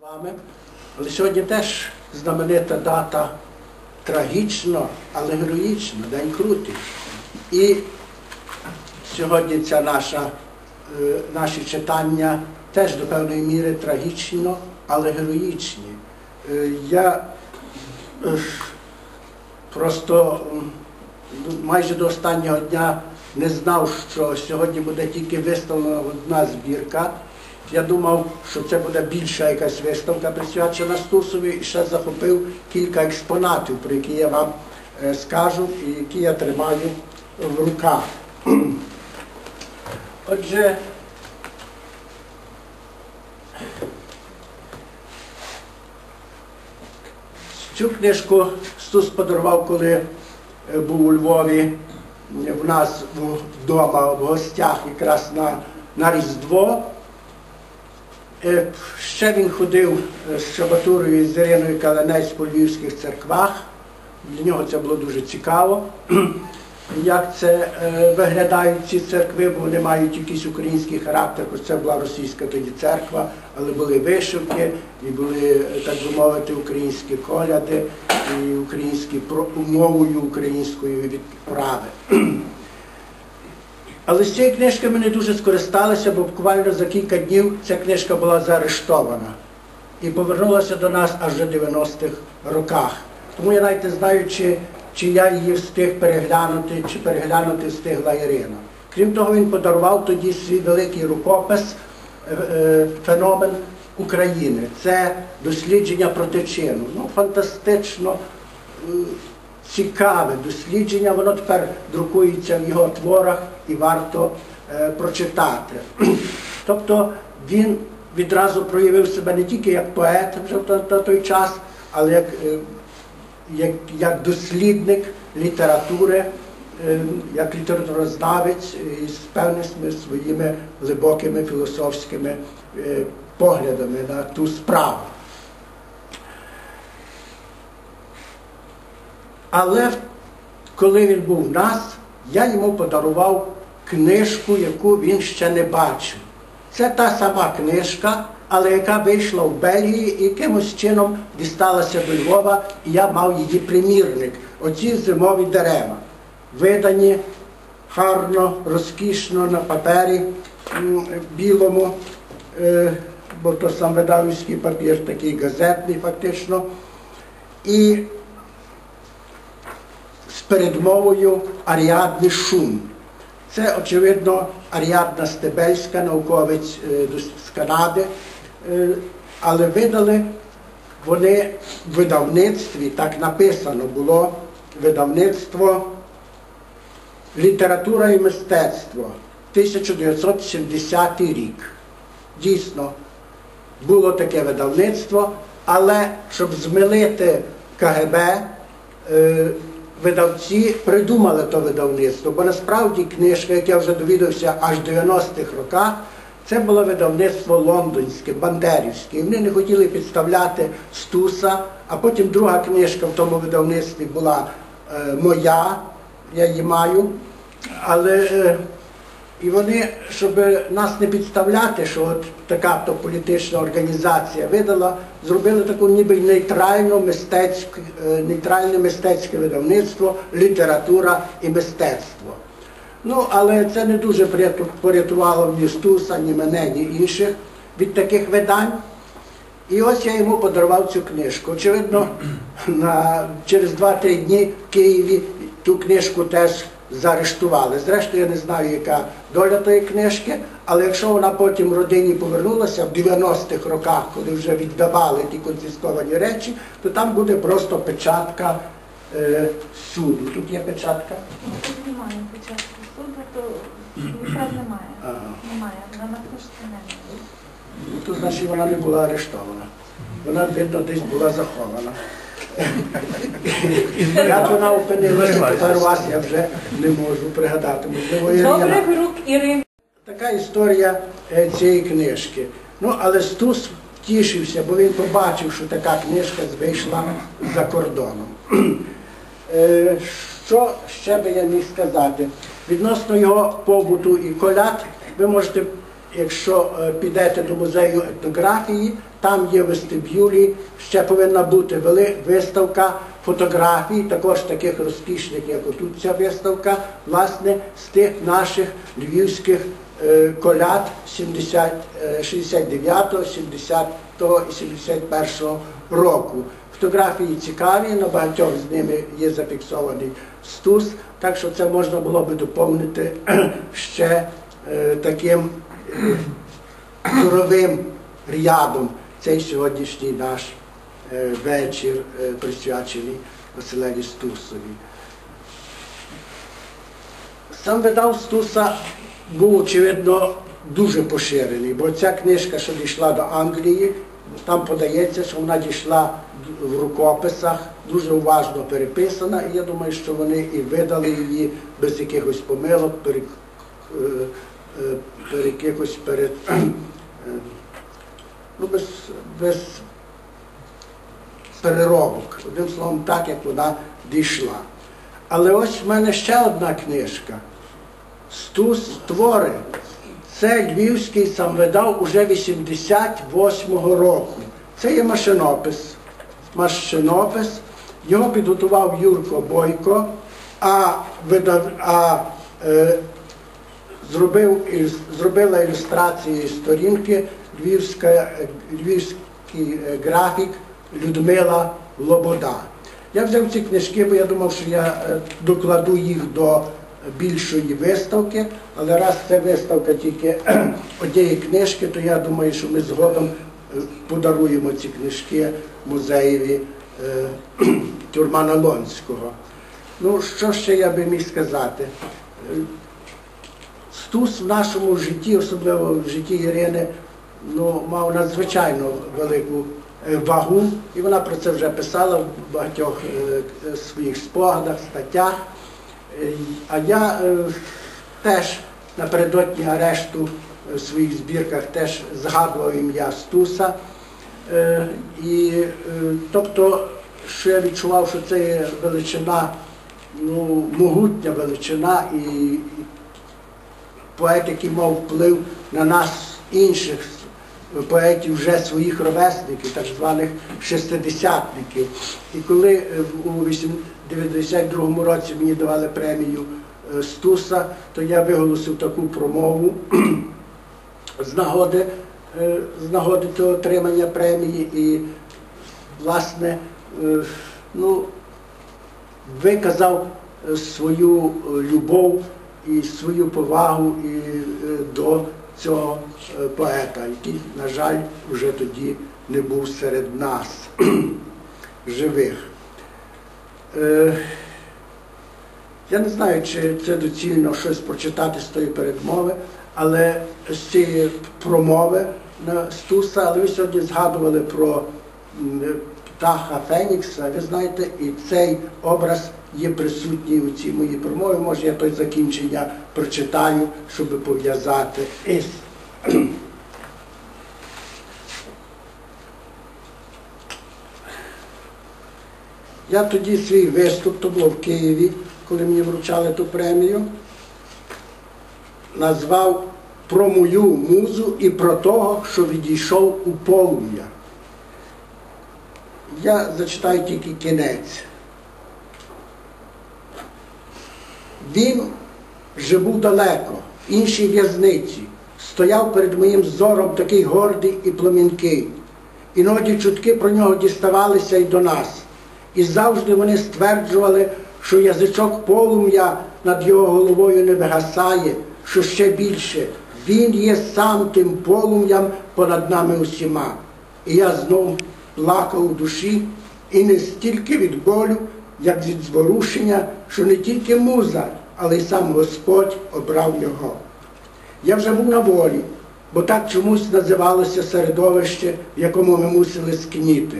з вами. Але сьогодні теж знаменита дата трагічна, але героїчна, День Крути. І сьогодні ця наша, е, наші читання теж до певної міри трагічно, але героїчні. Е, Я е, просто майже до останнього дня не знав, що сьогодні буде тільки виставлена одна збірка. Я думав, що це буде більша якась виставка присвячена Стусові і ще захопив кілька експонатів, про які я вам е, скажу і які я тримаю в руках. Отже, цю книжку Стус подарував, коли е, був у Львові в нас вдома в гостях якраз на, на Різдво. Е, Ще він ходив е, з Шабатурою з Іриною Каланець по львівських церквах. Для нього це було дуже цікаво, як це е, виглядають ці церкви, бо вони мають якийсь український характер, хоч це була російська тоді церква, але були вишивки, і були, так би мовити, українські коляди, і українські про- мовою українською відправи. Але з цієї книжки ми не дуже скористалися, бо буквально за кілька днів ця книжка була заарештована і повернулася до нас аж в 90-х роках. Тому я навіть не знаю, чи, чи я її встиг переглянути, чи переглянути встигла Ірина. Крім того, він подарував тоді свій великий рукопис е, е, феномен України. Це дослідження протичину. Ну, фантастично цікаве дослідження, воно тепер друкується в його творах і варто е, прочитати. Тобто він відразу проявив себе не тільки як поет вже на той час, але як, е, як, як дослідник літератури, е, як літературознавець е, з певними своїми глибокими філософськими е, поглядами на ту справу. Але коли він був в нас, я йому подарував книжку, яку він ще не бачив. Це та сама книжка, але яка вийшла в Бельгії і якимось чином дісталася до Львова, і я мав її примірник. Оці зимові дерева, видані гарно, розкішно на папері білому, е, бо то сам видавницький папір, такий газетний фактично. І передмовою Аріадни Шум. Це, очевидно, Аріадна Стебельська, науковець е, з Канади, Е, але видали вони в видавництві, так написано було видавництво Література і мистецтво 1970 рік. Дійсно, було таке видавництво, але щоб змилити КГБ, е, видавці придумали то видавництво, бо насправді книжка, як я вже довідався аж в 90-х роках, це було видавництво лондонське, бандерівське. І вони не хотіли підставляти Стуса, а потім друга книжка в тому видавництві була е, моя, я її маю. Але е, і вони, щоб нас не підставляти, що от така то політична організація видала, зробили таку ніби нейтральну мистецьку, е, нейтральне мистецьке видавництво, література і мистецтво. Ну, але це не дуже порятувало ні Стуса, ні мене, ні інших від таких видань. І ось я йому подарував цю книжку. Очевидно, на, через 2-3 дні в Києві ту книжку теж заарештували. Зрештою, я не знаю, яка доля тої книжки, але якщо вона потім родині повернулася в 90-х роках, коли вже віддавали ті конфісковані речі, то там буде просто печатка е, суду. Тут є печатка. Тут немає початку суду, то немає. Ага. Немає, вона на книжці немає. Ну, то значить вона не була арештована. Вона, видно, десь була захована. Як вона опинилася, тепер вас я вже не можу пригадати. Можливо, Ірина. Добрих рук Ірини. Така історія е, цієї книжки. Ну, але Стус втішився, бо він побачив, що така книжка вийшла за кордоном. Е, Що ще би я міг сказати? Відносно його побуту і коляд, ви можете, якщо е, підете до музею етнографії, Там є вестибюлі, ще повинна бути вели- виставка фотографій, також таких розкішних, як отут ця виставка, власне, з тих наших львівських е, коляд 70, е, 69, 70 і 71 року. Фотографії цікаві, на багатьох з ними є зафіксований стус, так що це можна було би доповнити ще е, таким е, зоровим рядом цей сьогоднішній наш е, вечір е, присвячений Василеві Стусові. Сам видав Стуса був, очевидно, дуже поширений, бо ця книжка, що дійшла до Англії, там подається, що вона дійшла в рукописах, дуже уважно переписана, і я думаю, що вони і видали її без якихось помилок, перед, е, перед якихось перед, ну, без, без переробок. Одним словом, так, як вона дійшла. Але ось в мене ще одна книжка. Стус твори. Це львівський самвидав уже 88-го року. Це є машинопис. Машинопис. Його підготував Юрко Бойко, а, видав, а е, зробив, зробила ілюстрації сторінки львівська, е, львівський е, графік Людмила Лобода. Я взяв ці книжки, бо я думав, що я е, докладу їх до більшої виставки, але раз це виставка тільки однієї книжки, то я думаю, що ми згодом подаруємо ці книжки музеєві Тюрмана Лонського. Ну, що ще я би міг сказати? Стус в нашому житті, особливо в житті Ірини, ну, мав надзвичайно велику е, вагу, і вона про це вже писала в багатьох е, е, своїх спогадах, статтях. А я теж напередодні арешту в своїх збірках теж згадував ім'я Стуса. І, тобто, що я відчував, що це є величина, ну, могутня величина і поет, який мав вплив на нас інших поетів, вже своїх ровесників, так званих шестидесятників. І коли е, у 92-му році мені давали премію е, Стуса, то я виголосив таку промову з нагоди, е, з нагоди того отримання премії і, власне, ну, виказав свою любов і свою повагу і до цього е, поета, який, на жаль, вже тоді не був серед нас живих. Е, Я не знаю, чи це доцільно щось прочитати з тої передмови, але з цієї промови на Стуса, але ви сьогодні згадували про птаха Фенікса, ви знаєте, і цей образ є присутній у цій моїй промові. Може, я той закінчення прочитаю, щоб пов'язати із. Я тоді свій виступ, то було в Києві, коли мені вручали ту премію, назвав про мою музу і про того, що відійшов у полум'я. Я зачитаю тільки кінець. Він вже був далеко, в іншій в'язниці, стояв перед моїм зором такий гордий і пломінкий. Іноді чутки про нього діставалися й до нас. І завжди вони стверджували, що язичок полум'я над його головою не вигасає, що ще більше. Він є сам тим полум'ям понад нами усіма. І я знов плакав у душі, і не стільки від болю, як від зворушення, що не тільки муза, але й сам Господь обрав його. Я вже був на волі, бо так чомусь називалося середовище, в якому ми мусили скніти.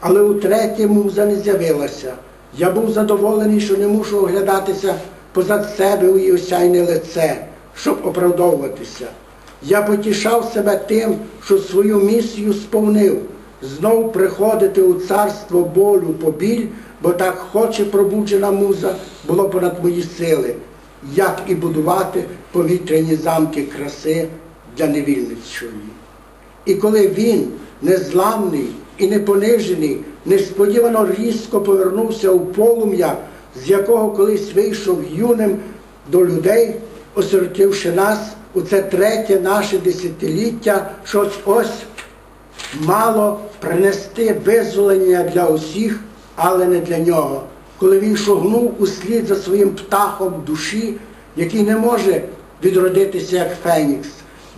Але утретє муза не з'явилася. Я був задоволений, що не мушу оглядатися позад себе у її осяйне лице, щоб оправдовуватися. Я потішав себе тим, що свою місію сповнив, знов приходити у царство болю по біль, бо так хоче пробуджена муза, було понад мої сили, як і будувати повітряні замки краси для невільницької. І коли він, незламний і непонижений, несподівано різко повернувся у полум'я, з якого колись вийшов юним до людей, осиротивши нас у це третє наше десятиліття, що ось мало принести визволення для усіх, але не для нього. Коли він шогнув услід за своїм птахом душі, який не може відродитися як Фенікс,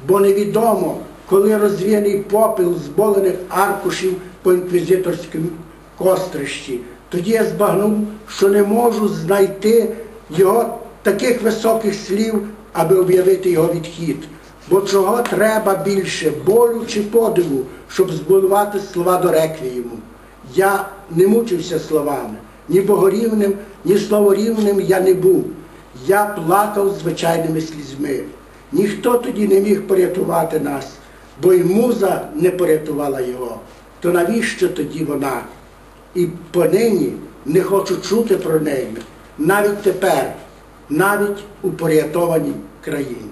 бо невідомо, коли розвіяний попіл зболених аркушів по інквізиторському кострищі. Тоді я збагнув, що не можу знайти його таких високих слів, аби об'явити його відхід. Бо чого треба більше болю чи подиву, щоб збудувати слова до реквієму? Я не мучився словами, ні богорівним, ні словорівним я не був. Я плакав звичайними слізьми. Ніхто тоді не міг порятувати нас, бо й муза не порятувала його. То навіщо тоді вона? І понині не хочу чути про неї, навіть тепер, навіть у порятованій країні.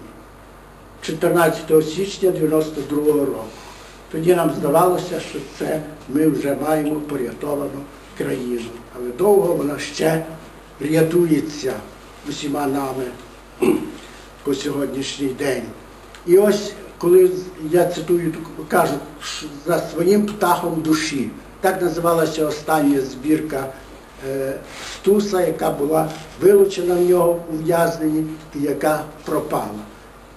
14 січня 92 року. Тоді нам здавалося, що це ми вже маємо порятовану країну. Але довго вона ще рятується усіма нами по сьогоднішній день. І ось коли я цитую, кажуть, за своїм птахом душі. Так називалася остання збірка е, Стуса, яка була вилучена в нього у в'язненні і яка пропала,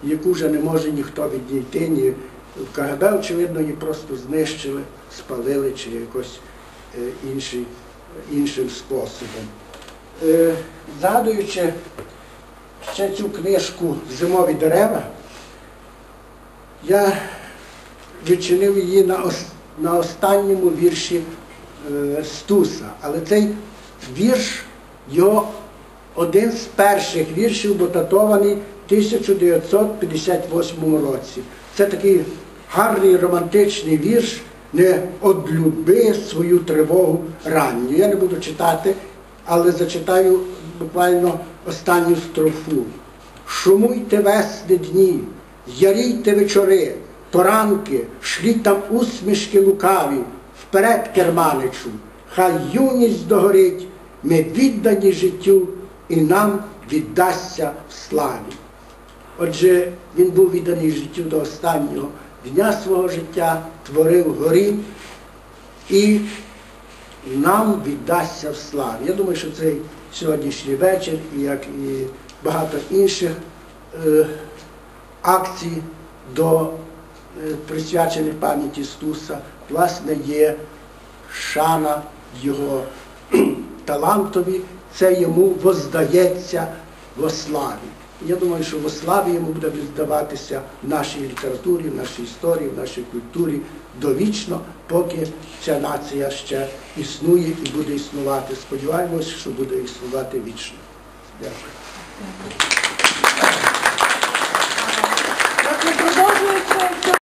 яку вже не може ніхто відійти, ні в КГБ, очевидно, її просто знищили, спалили чи якось е, інший, іншим способом. Е, Згадуючи ще цю книжку Зимові дерева, я відчинив її на, ос- на останньому вірші Стуса. Але цей вірш, його один з перших віршів був датований в 1958 році. Це такий гарний романтичний вірш не одлюби свою тривогу ранню. Я не буду читати, але зачитаю буквально останню строфу. Шумуйте весни дні, ярійте вечори, поранки, шліть там усмішки лукаві, вперед, керманичу, хай юність догорить, ми віддані життю і нам віддасться в славі. Отже, він був відданий життю до останнього дня свого життя, творив горі і нам віддасться в славі. Я думаю, що цей сьогоднішній вечір, як і багато інших е, акцій до е, присвячених пам'яті Стуса, власне, є шана його талантові, це йому воздається во славі. Я думаю, що во славі йому буде віддаватися в нашій літературі, в нашій історії, в нашій культурі довічно, поки ця нація ще існує і буде існувати. Сподіваємось, що буде існувати вічно. Дякую.